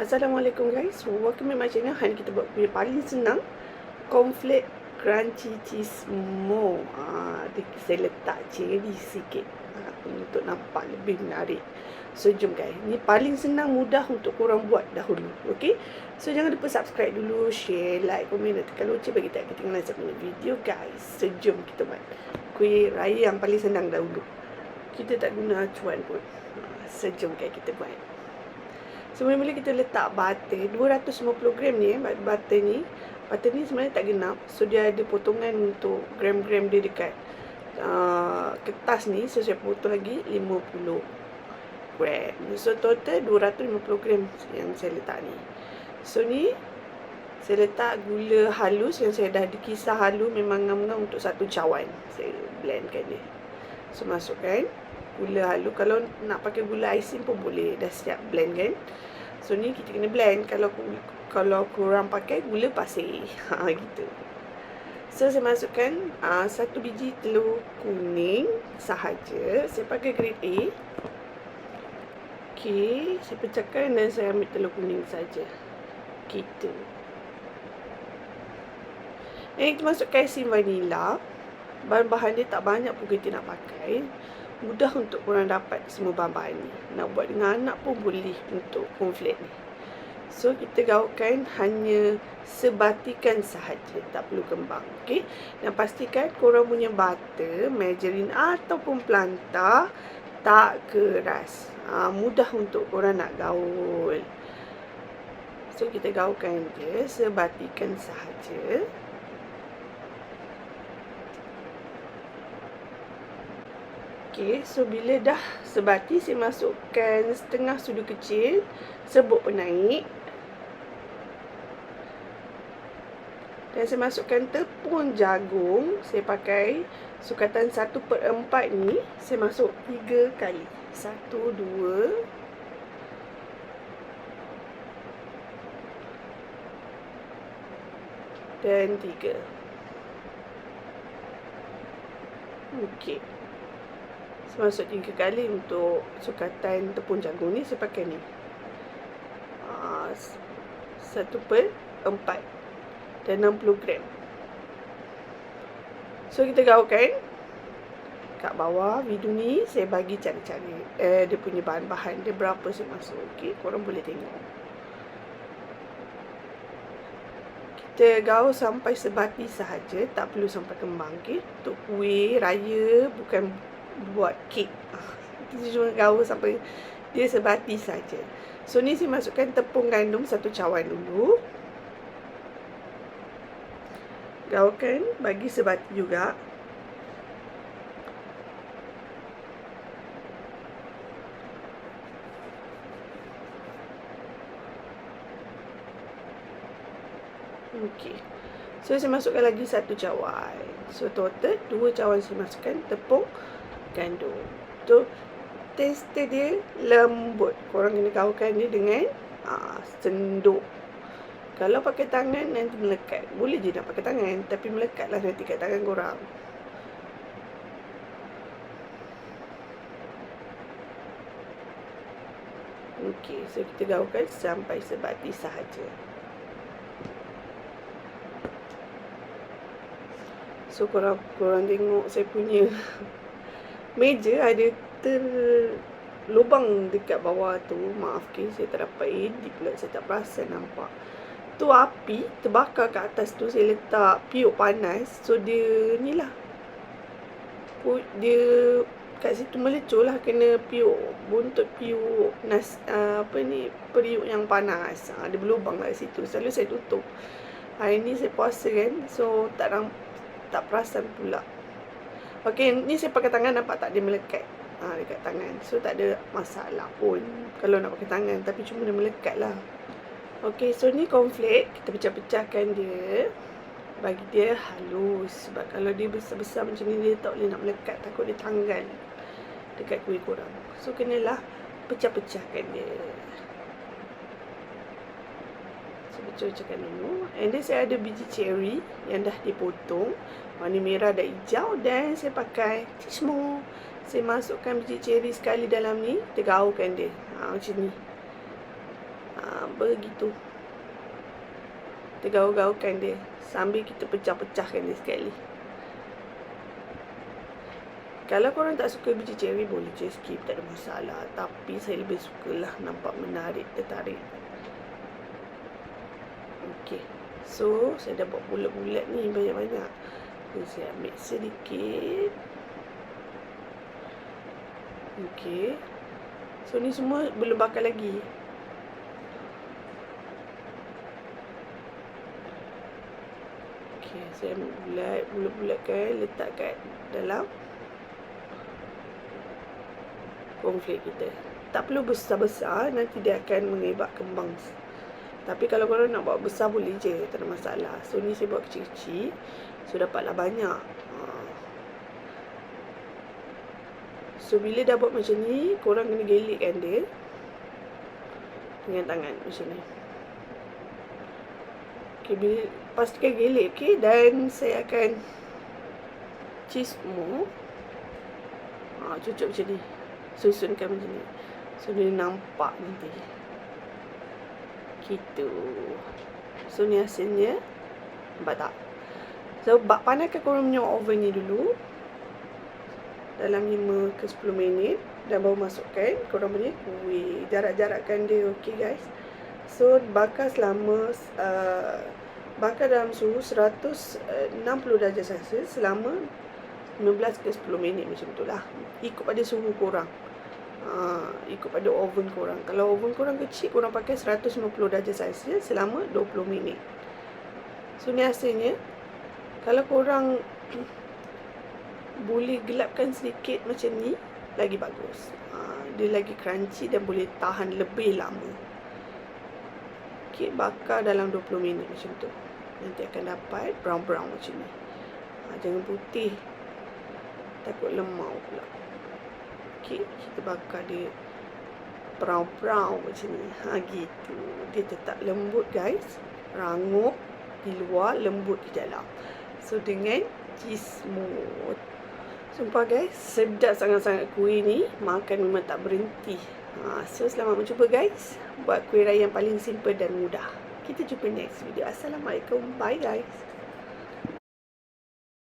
Assalamualaikum guys. Welcome to my channel. Hari kita buat kuih paling senang. Cornflake crunchy cheese mo. Ah, dia, saya letak cherry sikit. Ah, untuk nampak lebih menarik. So jom guys. Ni paling senang mudah untuk korang buat dahulu. Okay. So jangan lupa subscribe dulu, share, like, komen dan tekan lonceng bagi tak ketinggalan saya punya video guys. So jom kita buat kuih raya yang paling senang dahulu. Kita tak guna acuan pun. Ah, so jom guys kita buat. So mula-mula kita letak butter 250 gram ni eh butter ni. Butter ni sebenarnya tak genap. So dia ada potongan untuk gram-gram dia dekat uh, kertas ni. So saya potong lagi 50 gram. So total 250 gram yang saya letak ni. So ni saya letak gula halus yang saya dah dikisar halus memang ngam-ngam untuk satu cawan. Saya blendkan dia. So masukkan gula halus. Kalau nak pakai gula icing pun boleh. Dah siap blend kan. So ni kita kena blend kalau kalau kurang pakai gula pasir. Ha gitu. So saya masukkan uh, satu biji telur kuning sahaja. Saya pakai grade A. Okey, saya pecahkan dan saya ambil telur kuning saja. Gitu. Yang kita masukkan sim vanila. Bahan-bahan dia tak banyak pun kita nak pakai mudah untuk korang dapat semua bahan-bahan ni. Nak buat dengan anak pun boleh untuk cornflake ni. So, kita gaulkan hanya sebatikan sahaja. Tak perlu kembang. Okay? Dan pastikan korang punya butter, margarine ataupun planta tak keras. Ha, mudah untuk korang nak gaul. So, kita gaulkan dia sebatikan sahaja. Okey, so bila dah sebati saya masukkan setengah sudu kecil serbuk penaik. Dan saya masukkan tepung jagung. Saya pakai sukatan 1 per 4 ni. Saya masuk 3 kali. 1, 2. Dan 3. Okey. Masuk tiga kali untuk sukatan tepung jagung ni saya pakai ni. Ah, satu per empat dan 60 gram. So kita gaulkan kat bawah video ni saya bagi cara-cara eh, dia punya bahan-bahan dia berapa saya masuk. Okey, korang boleh tengok. Kita gaul sampai sebati sahaja, tak perlu sampai kembang. Okey, untuk kuih raya bukan buat kek. Kita cuma gaul sampai dia sebati saja. So ni saya masukkan tepung gandum satu cawan dulu. Gaulkan bagi sebati juga. Okey. So saya masukkan lagi satu cawan. So total dua cawan saya masukkan tepung gandum. Tu tester dia lembut. Korang kena gaulkan dia dengan aa, ah, senduk. Kalau pakai tangan nanti melekat. Boleh je nak pakai tangan tapi melekatlah nanti kat tangan korang. Okey, so kita gaulkan sampai sebati sahaja. So korang, korang tengok saya punya meja ada terlubang dekat bawah tu. Maaf ke saya tak dapat edit pula saya tak perasan nampak. Tu api terbakar kat atas tu saya letak piuk panas. So dia ni lah. Dia kat situ melecur lah kena piuk buntut piuk nas, uh, apa ni periuk yang panas. Uh, dia berlubang lah situ selalu saya tutup. Hari ni saya puasa kan so tak tak perasan pula Okey, ni saya pakai tangan nampak tak dia melekat ha, dekat tangan. So tak ada masalah pun kalau nak pakai tangan tapi cuma dia melekat lah. Okey, so ni cornflake kita pecah-pecahkan dia bagi dia halus sebab kalau dia besar-besar macam ni dia tak boleh nak melekat takut dia tanggal dekat kuih korang. So kenalah pecah-pecahkan dia. Pecah-pecahkan dulu. And then saya ada biji cherry yang dah dipotong warna merah dan hijau dan saya pakai cismo saya masukkan biji cherry sekali dalam ni kita gaulkan dia ha, macam ni ha, begitu. Kita gaul-gaulkan dia sambil kita pecah-pecahkan dia sekali. Kalau korang tak suka biji cherry boleh je skip tak ada masalah. Tapi saya lebih sukalah nampak menarik, tertarik. Okey. So, saya dah buat bulat-bulat ni banyak-banyak. Saya ambil sedikit. Okey. So ni semua belum bakar lagi. Okey, saya bulat bulat-bulatkan letak kat dalam cornflake kita. Tak perlu besar-besar nanti dia akan mengebak kembang. Tapi kalau korang nak buat besar boleh je, tak ada masalah. So ni saya buat kecil-kecil. So dapatlah banyak. So bila dah buat macam ni Korang kena gelikkan dia? Dengan tangan macam ni. Okay bila Pastikan gelik okay? Dan saya akan Cheese mu ha, Cucuk macam ni. Susunkan macam ni. So dia nampak nanti Gitu. So ni hasilnya? Nampak tak? So panaskan korang punya oven ni dulu? Dalam 5 ke 10 minit. Dan baru masukkan korang punya kuih. Jarak-jarakkan dia okey guys? So bakar selama uh, bakar dalam suhu 160 darjah celsius selama 15 ke 10 minit macam tu lah. Ikut pada suhu korang uh, ikut pada oven korang. Kalau oven korang kecil korang pakai 150 darjah celsius selama 20 minit. So ni hasilnya kalau korang boleh gelapkan sedikit macam ni lagi bagus. Ha, dia lagi crunchy dan boleh tahan lebih lama. Kek bakar dalam 20 minit macam tu. Nanti akan dapat brown brown macam ni. Ha, jangan putih. Takut lemau pula kek kita bakar dia brown brown macam ni ha gitu dia tetap lembut guys rangup di luar lembut di dalam so dengan smooth Sumpah guys, sedap sangat-sangat kuih ni. Makan memang tak berhenti. Ha, so selamat mencuba guys. Buat kuih raya yang paling simple dan mudah. Kita jumpa next video. Assalamualaikum. Bye guys.